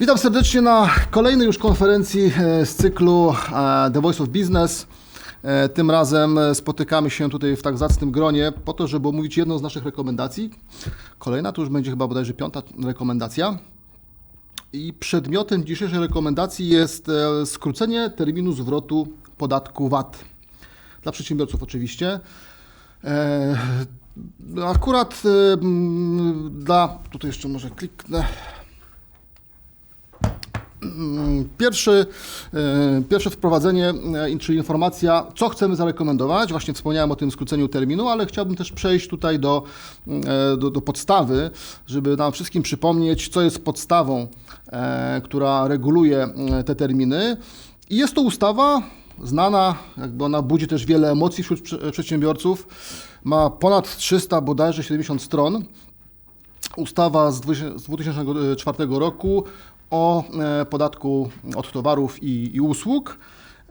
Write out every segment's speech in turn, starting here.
Witam serdecznie na kolejnej już konferencji e, z cyklu e, The Voice of Business. E, Tym razem spotykamy się tutaj w tak zacnym gronie po to, żeby omówić jedną z naszych rekomendacji. Kolejna to już będzie chyba bodajże piąta rekomendacja. I przedmiotem dzisiejszej rekomendacji jest skrócenie terminu zwrotu podatku VAT. Dla przedsiębiorców oczywiście. E, Akurat dla, tutaj jeszcze może kliknę. Mm, Pierwszy, e, pierwsze wprowadzenie, e, czyli informacja, co chcemy zarekomendować. Właśnie wspomniałem o tym skróceniu terminu, ale chciałbym też przejść tutaj do, e, do, do podstawy, żeby nam wszystkim przypomnieć, co jest podstawą, która reguluje te terminy. I jest to ustawa znana, jakby ona budzi też wiele emocji wśród prze- przedsiębiorców. Ma ponad 300, bodajże 70 stron ustawa z 20- z 2004 roku o e, podatku od towarów i, i usług.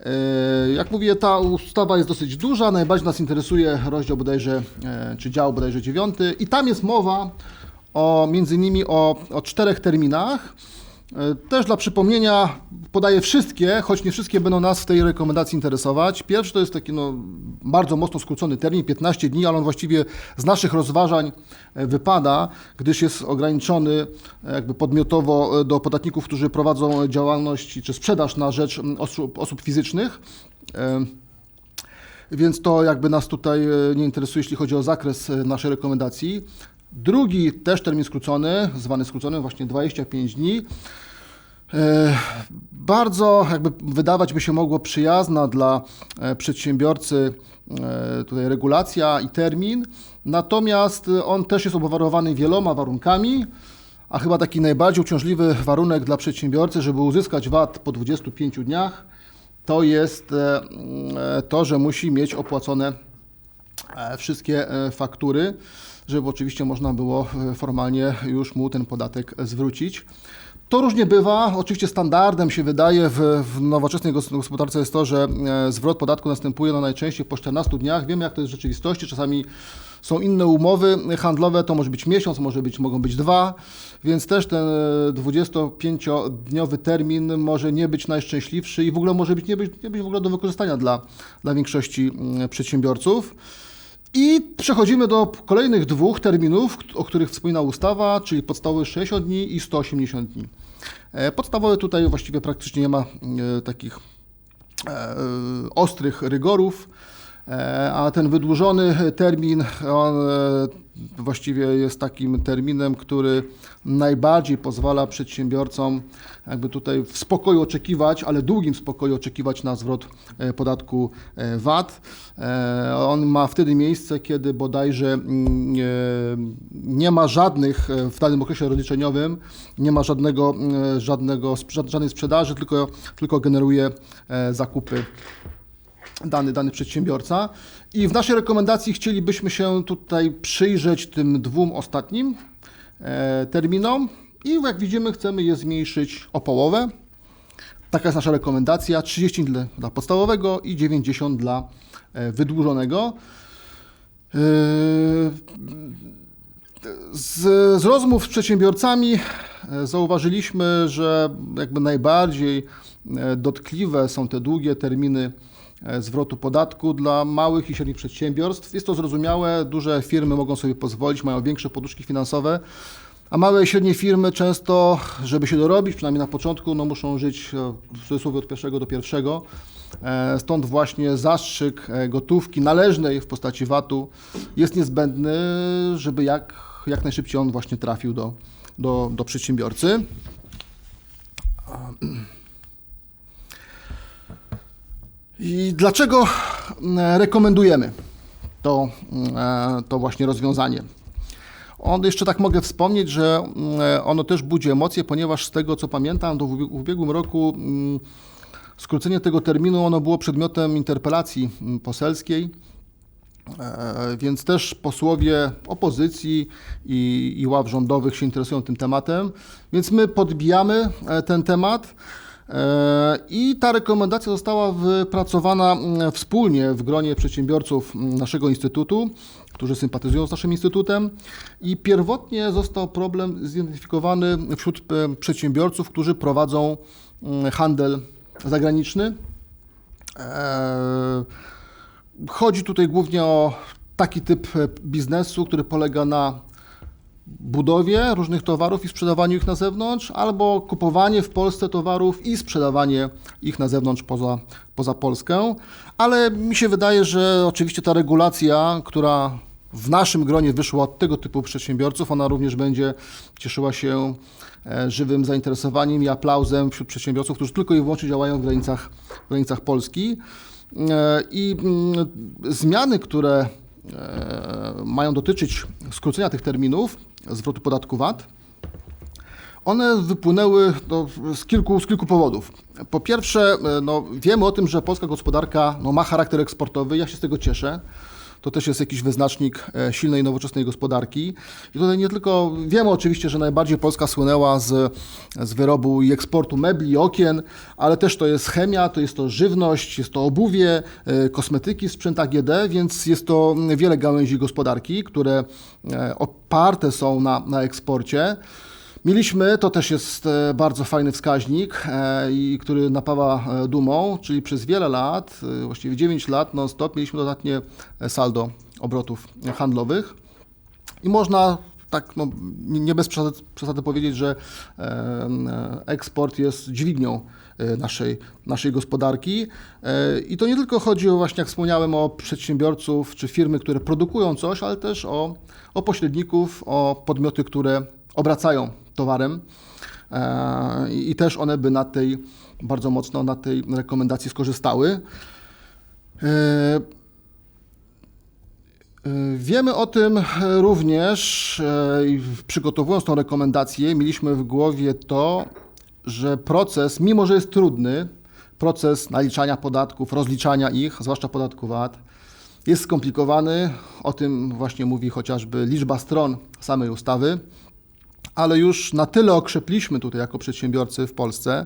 E, Jak mówię, ta ustawa jest dosyć duża. Najbardziej nas interesuje rozdział bodajże, e, czy dział bodajże 9 i tam jest mowa o między innymi o, o czterech terminach. E, Też dla przypomnienia podaję wszystkie, choć nie wszystkie będą nas w tej rekomendacji interesować. Pierwszy to jest taki no, bardzo mocno skrócony termin, 15 dni, ale on właściwie z naszych rozważań e, wypada, gdyż jest ograniczony e, jakby podmiotowo do podatników, którzy prowadzą działalność czy sprzedaż na rzecz osób, osób fizycznych. Więc to jakby nas tutaj nie interesuje, jeśli chodzi o zakres naszej rekomendacji. Drugi też termin skrócony, zwany skrócony, właśnie 25 dni. E, Bardzo jakby wydawać by się mogło przyjazna dla e, przedsiębiorcy e, tutaj regulacja i termin, natomiast on też jest obwarowany wieloma warunkami, a chyba taki najbardziej uciążliwy warunek dla przedsiębiorcy, żeby uzyskać VAT po 25 dniach, to jest to, że musi mieć opłacone wszystkie faktury, żeby oczywiście można było e, formalnie już mu ten podatek zwrócić. To różnie bywa. Oczywiście standardem się wydaje w, w nowoczesnej gos- gospodarce jest to, że e, zwrot podatku następuje no najczęściej po 14 dniach. Wiemy, jak to jest w rzeczywistości. Czasami są inne umowy handlowe, to może być miesiąc, może być, mogą być dwa, więc też ten e, 25-dniowy termin może nie być najszczęśliwszy i w ogóle może być, nie, być, nie być w ogóle do wykorzystania dla, dla większości mm, przedsiębiorców. I przechodzimy do kolejnych dwóch terminów, o których wspomina ustawa, czyli podstawowe 60 dni i 180 dni. E, Podstawowe tutaj właściwie praktycznie nie ma e, takich e, ostrych rygorów, a ten wydłużony termin, on e, właściwie jest takim terminem, który najbardziej pozwala przedsiębiorcom jakby tutaj w spokoju oczekiwać, ale długim spokoju oczekiwać na zwrot e, podatku e, VAT. E, On ma wtedy miejsce, kiedy bodajże mm, nie, ma żadnych e, w danym okresie rozliczeniowym, nie ma żadnego, e, żadnego, żadnej sprzedaży, tylko, tylko generuje e, zakupy dany, dany przedsiębiorca. I w naszej rekomendacji chcielibyśmy się tutaj przyjrzeć tym dwóm ostatnim e, terminom i jak widzimy chcemy je zmniejszyć o połowę. Taka jest nasza rekomendacja, 30 dla, podstawowego i 90 dla e, wydłużonego. E, z, z rozmów z przedsiębiorcami zauważyliśmy, że jakby najbardziej dotkliwe są te długie terminy zwrotu podatku dla małych i średnich przedsiębiorstw. Jest to zrozumiałe, duże firmy mogą sobie pozwolić, mają większe poduszki finansowe, a małe i średnie firmy często, żeby się dorobić, przynajmniej na początku, no muszą żyć e, w cudzysłowie od pierwszego do pierwszego. E, Stąd właśnie zastrzyk e, gotówki należnej w postaci VAT-u jest niezbędny, żeby jak, jak najszybciej on właśnie trafił do, do, do przedsiębiorcy. I dlaczego mm, rekomendujemy to, mm, to właśnie rozwiązanie? On jeszcze tak mogę wspomnieć, że mm, ono też budzi emocje, ponieważ z tego co pamiętam, to w ubieg- w ubiegłym roku skrócenie tego terminu ono było przedmiotem interpelacji poselskiej. E, Więc też posłowie opozycji i, i ław rządowych się interesują tym tematem, więc my podbijamy e, ten temat. E, I ta rekomendacja została wypracowana mm, wspólnie w gronie przedsiębiorców mm, naszego instytutu, którzy sympatyzują z naszym instytutem. I pierwotnie został problem zidentyfikowany wśród e, przedsiębiorców, którzy prowadzą mm, handel zagraniczny. E, chodzi tutaj głównie o taki typ biznesu, który polega na budowie różnych towarów i sprzedawaniu ich na zewnątrz, albo kupowanie w Polsce towarów i sprzedawanie ich na zewnątrz poza, poza Polskę. Ale mi się wydaje, że oczywiście ta regulacja, która w naszym gronie wyszła od tego typu przedsiębiorców, ona również będzie cieszyła się e, żywym zainteresowaniem i aplauzem wśród przedsiębiorców, którzy tylko i wyłącznie działają w granicach, w granicach Polski. E, I mm, zmiany, które mają dotyczyć skrócenia tych terminów zwrotu podatku VAT, one wypłynęły no, z, kilku, z kilku powodów. Po pierwsze, no, wiemy o tym, że polska gospodarka no, ma charakter eksportowy, ja się z tego cieszę. To też jest jakiś wyznacznik e, silnej, nowoczesnej gospodarki. I tutaj nie tylko wiemy oczywiście, że najbardziej Polska słynęła z, z wyrobu i eksportu mebli okien, ale też to jest chemia, to jest to żywność, jest to obuwie, e, kosmetyki, sprzęt AGD, więc jest to wiele gałęzi gospodarki, które e, oparte są na, na eksporcie. Mieliśmy, to też jest e, bardzo fajny wskaźnik, e, i który napawa e, dumą, czyli przez wiele lat, właściwie 9 lat non-stop mieliśmy dodatnie saldo obrotów handlowych i można tak no, nie bez przesady, powiedzieć, że eksport jest dźwignią naszej, naszej gospodarki. I to nie tylko chodzi o, właśnie jak wspomniałem, o przedsiębiorców czy firmy, które produkują coś, ale też o, o pośredników, o podmioty, które obracają towarem e, i też one by na tej, bardzo mocno na tej rekomendacji skorzystały. E, e, wiemy o tym również, przygotowując tą rekomendację, mieliśmy w głowie to, że proces, mimo że jest trudny, proces naliczania podatków, rozliczania ich, zwłaszcza podatku VAT, jest skomplikowany. O tym właśnie mówi chociażby liczba stron samej ustawy ale już na tyle okrzepliśmy tutaj jako przedsiębiorcy w Polsce,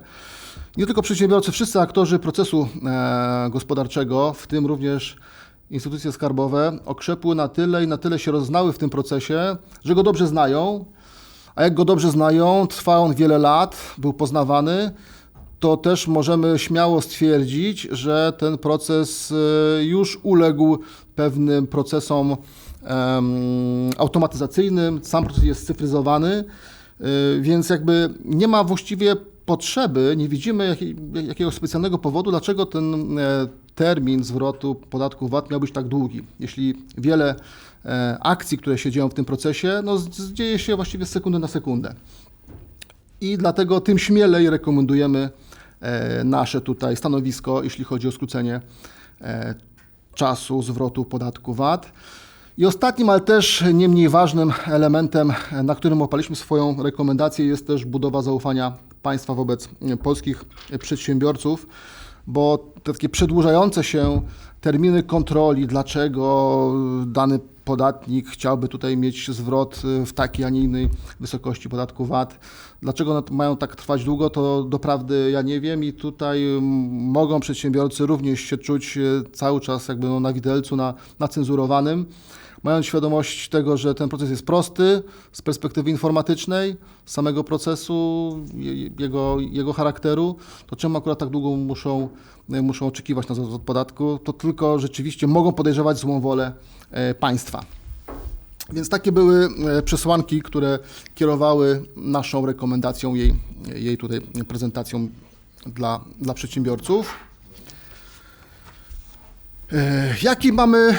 nie tylko przedsiębiorcy, wszyscy aktorzy procesu e, gospodarczego, w tym również instytucje skarbowe, okrzepły na tyle i na tyle się roznały w tym procesie, że go dobrze znają, a jak go dobrze znają, trwa on wiele lat, był poznawany, to też możemy śmiało stwierdzić, że ten proces e, już uległ pewnym procesom automatyzacyjnym, sam proces jest cyfryzowany, y, więc jakby nie ma właściwie potrzeby, nie widzimy jakiegoś specjalnego powodu, dlaczego ten e, termin zwrotu podatku VAT miał być tak długi. Jeśli wiele e, akcji, które się dzieją w tym procesie, no, dzieje się właściwie z sekundy na sekundę. I dlatego tym śmielej rekomendujemy e, nasze tutaj stanowisko, jeśli chodzi o skrócenie czasu zwrotu podatku VAT. I ostatnim, ale też nie mniej ważnym elementem, na którym opaliśmy swoją rekomendację, jest też budowa zaufania państwa wobec polskich przedsiębiorców, bo te takie przedłużające się terminy kontroli, dlaczego dany podatnik chciałby tutaj mieć zwrot w takiej, a nie innej wysokości podatku VAT. Dlaczego mają tak trwać długo, to doprawdy ja nie wiem i tutaj mogą przedsiębiorcy również się czuć cały czas jakby no na widelcu, na, na cenzurowanym mając świadomość tego, że ten proces jest prosty z perspektywy informatycznej, samego procesu, jego, jego charakteru, to czemu akurat tak długo muszą, muszą oczekiwać na zwrot podatku, to tylko rzeczywiście mogą podejrzewać złą wolę e, państwa. Więc takie były e, przesłanki, które kierowały naszą rekomendacją, jej, jej tutaj prezentacją dla, dla przedsiębiorców. E, jaki mamy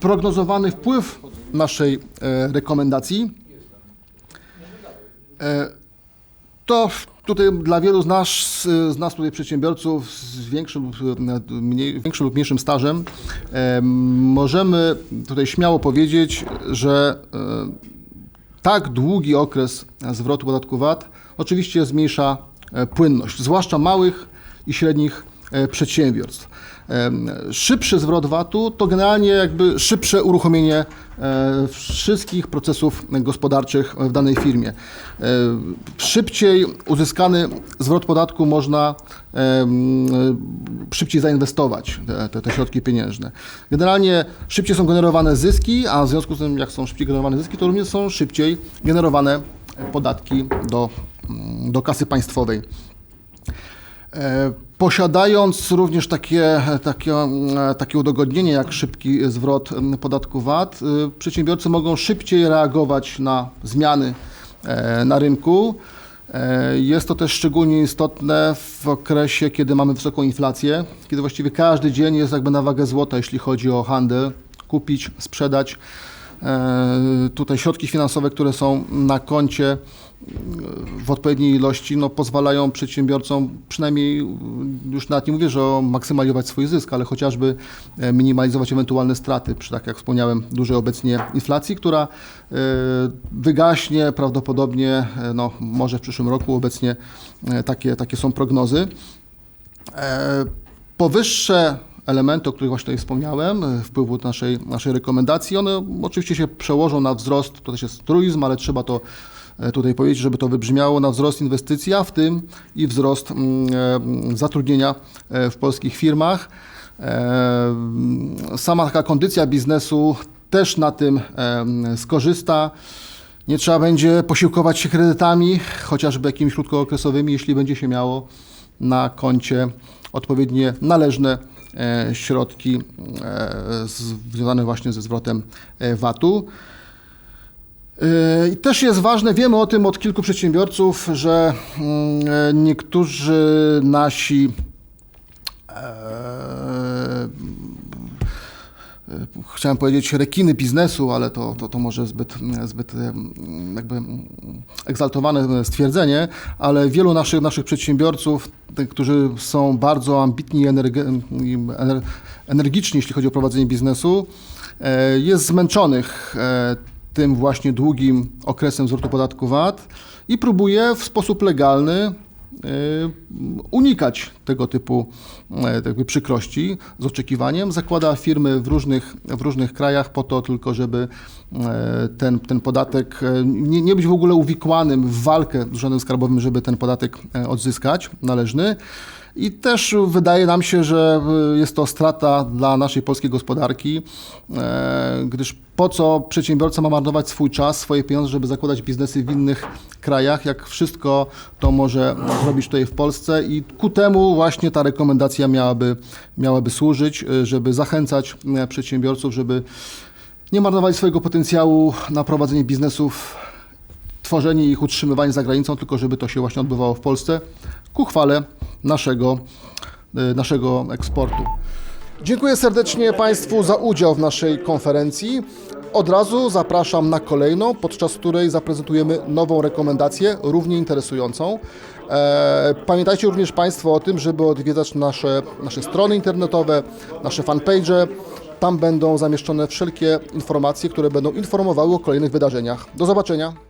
prognozowany wpływ naszej e, rekomendacji, e, to tutaj dla wielu z nas, z nas tutaj przedsiębiorców z większym lub, mniej, większym lub mniejszym stażem e, możemy tutaj śmiało powiedzieć, że tak długi okres zwrotu podatku VAT oczywiście zmniejsza płynność, zwłaszcza małych i średnich e, przedsiębiorstw. Em, Szybszy zwrot VAT-u to generalnie jakby szybsze uruchomienie e, wszystkich procesów gospodarczych w danej firmie. E, Szybciej uzyskany zwrot podatku można szybciej zainwestować te, te, te środki pieniężne. Generalnie szybciej są generowane zyski, a w związku z tym, jak są szybciej generowane zyski, to również są szybciej generowane podatki do, mm, do kasy państwowej. E, Posiadając również takie, takie, mm, takie udogodnienie jak szybki zwrot podatku VAT, y, przedsiębiorcy mogą szybciej reagować na zmiany e, na rynku. E, Jest to też szczególnie istotne w okresie, kiedy mamy wysoką inflację, kiedy właściwie każdy dzień jest jakby na wagę złota, jeśli chodzi o handel, kupić, sprzedać. E, Tutaj środki finansowe, które są na koncie w odpowiedniej ilości, no, pozwalają przedsiębiorcom przynajmniej, już nawet nie mówię, że maksymalizować swój zysk, ale chociażby e, minimalizować ewentualne straty przy, tak jak wspomniałem, dużej obecnie inflacji, która e, wygaśnie prawdopodobnie, e, no, może w przyszłym roku. Obecnie e, takie, takie są prognozy. E, Powyższe elementy, o których właśnie tutaj wspomniałem, wpływu naszej, naszej rekomendacji, one oczywiście się przełożą na wzrost, to też jest truizm, ale trzeba to e, tutaj powiedzieć, żeby to wybrzmiało, na wzrost inwestycji, a w tym i wzrost mm, e, zatrudnienia e, w polskich firmach. Sama taka kondycja biznesu też na tym skorzysta. Nie trzeba będzie posiłkować się kredytami, chociażby jakimiś krótkookresowymi, jeśli będzie się miało na koncie odpowiednie należne środki e, związane właśnie ze zwrotem e, VAT-u. E, I też jest ważne, wiemy o tym od kilku przedsiębiorców, że mm, e, niektórzy nasi e, chciałem powiedzieć rekiny biznesu, ale to, to, to może zbyt, zbyt jakby mm, egzaltowane stwierdzenie, ale wielu naszych, naszych przedsiębiorców, którzy są bardzo ambitni i energiczni, jeśli chodzi o prowadzenie biznesu, e, jest zmęczonych e, tym właśnie długim okresem zwrotu podatku VAT i próbuje w sposób legalny e, unikać tego typu e, jakby przykrości z oczekiwaniem. Zakłada firmy w różnych, w różnych krajach po to tylko, żeby e, ten, ten podatek e, nie, nie być w ogóle uwikłanym w walkę z urzędem skarbowym, żeby ten podatek odzyskać należny. I też wydaje nam się, że jest to strata dla naszej polskiej gospodarki, e, gdyż po co przedsiębiorca ma marnować swój czas, swoje pieniądze, żeby zakładać biznesy w innych krajach, jak wszystko to może zrobić tutaj w Polsce. I ku temu właśnie ta rekomendacja miałaby, miałaby służyć, e, żeby zachęcać e, przedsiębiorców, żeby nie marnowali swojego potencjału na prowadzenie biznesów, tworzenie ich, utrzymywanie za granicą, tylko żeby to się właśnie odbywało w Polsce ku chwale naszego, e, naszego eksportu. Dziękuję serdecznie Państwu za udział w naszej konferencji. Od razu zapraszam na kolejną, podczas której zaprezentujemy nową rekomendację, równie interesującą. E, Pamiętajcie również Państwo o tym, żeby odwiedzać nasze, nasze strony internetowe, nasze fanpage. Tam będą zamieszczone wszelkie informacje, które będą informowały o kolejnych wydarzeniach. Do zobaczenia.